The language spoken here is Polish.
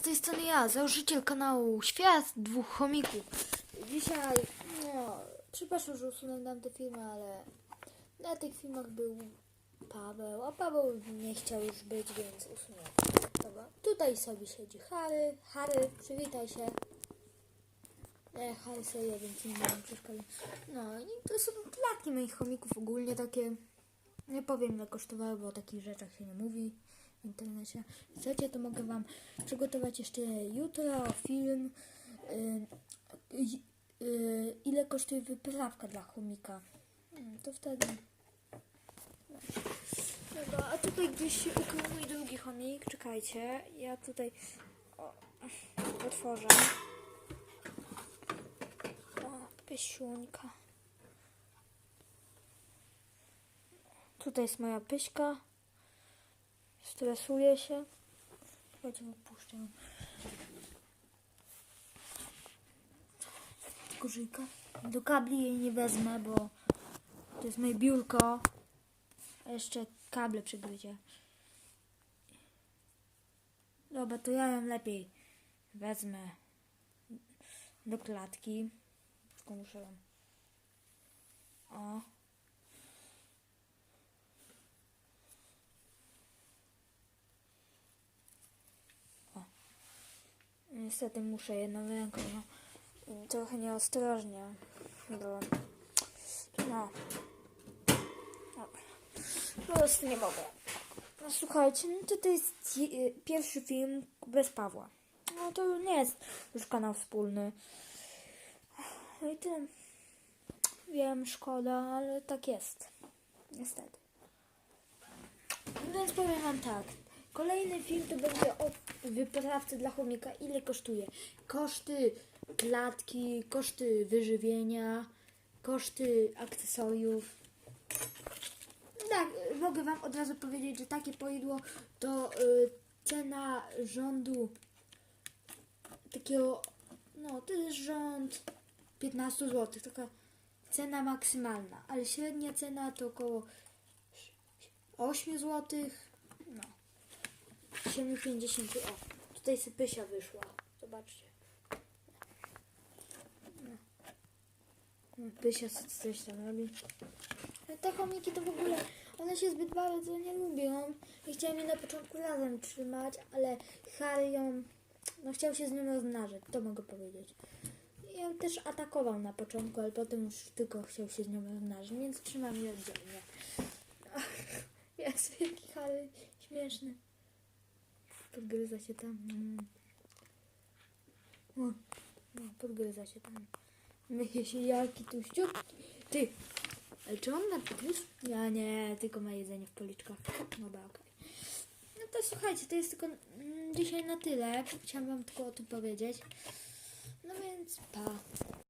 Z tej strony ja, założyciel kanału Świat Dwóch Chomików. Dzisiaj, no, przepraszam, że usunąłem nam te filmy, ale na tych filmach był Paweł, a Paweł nie chciał już być, więc usunąłem. Dobra, tutaj sobie siedzi Harry. Harry, przywitaj się. Nie, Harry sobie nie mam przeszkody. No i to są klatki moich chomików ogólnie takie. Nie powiem ile kosztowały, bo o takich rzeczach się nie mówi w internecie. Chcecie, to mogę wam przygotować jeszcze jutro film. y, y, y, ile kosztuje wyprawka dla chomika? Hmm, to wtedy. Dobra, a tutaj gdzieś się ukrył mój drugi chomik. Czekajcie, ja tutaj o, otworzę. O, pysiuńka. Tutaj jest moja pyśka. Stresuje się. Słuchajcie, wypuszczę. Kurzyjka. Do kabli jej nie wezmę, bo to jest moje biurko. A jeszcze kable przygryzie. Dobra, to ja ją lepiej wezmę do klatki. Tylko muszę ją... O. Niestety muszę jedną ręką, no. Trochę nieostrożnie. Bo... No. Po prostu nie mogę. No słuchajcie, no to, to jest je- pierwszy film bez Pawła. No to nie jest już kanał wspólny. No i tyle. Wiem, szkoda, ale tak jest. Niestety. Więc powiem wam tak. Kolejny film to będzie o wyprawce dla chomika. Ile kosztuje? Koszty klatki, koszty wyżywienia, koszty akcesoriów. Tak, mogę wam od razu powiedzieć, że takie poidło to y, cena rządu takiego, no to jest rząd 15 zł, taka cena maksymalna, ale średnia cena to około 8 zł, no 7,50, o, tutaj sypysia wyszła, zobaczcie. No. Pysia co- coś tam robi. Te chomiki to w ogóle, one się zbyt bardzo nie lubią. I chciałem je na początku razem trzymać, ale Harry ją, no chciał się z nią rozmnażyć, to mogę powiedzieć. I ją też atakował na początku, ale potem już tylko chciał się z nią rozmnażyć, więc trzymam je oddzielnie. Jezu, jaki Harry śmieszny. Podgryza się tam. Mm. O, no, podgryza się tam. Myje się jaki tu ściutki. Ty, ale czy on ma gryz? Ja nie, tylko ma jedzenie w policzkach. Dobra, okej. No to słuchajcie, to jest tylko mm, dzisiaj na tyle. Chciałam wam tylko o tym powiedzieć. No więc pa.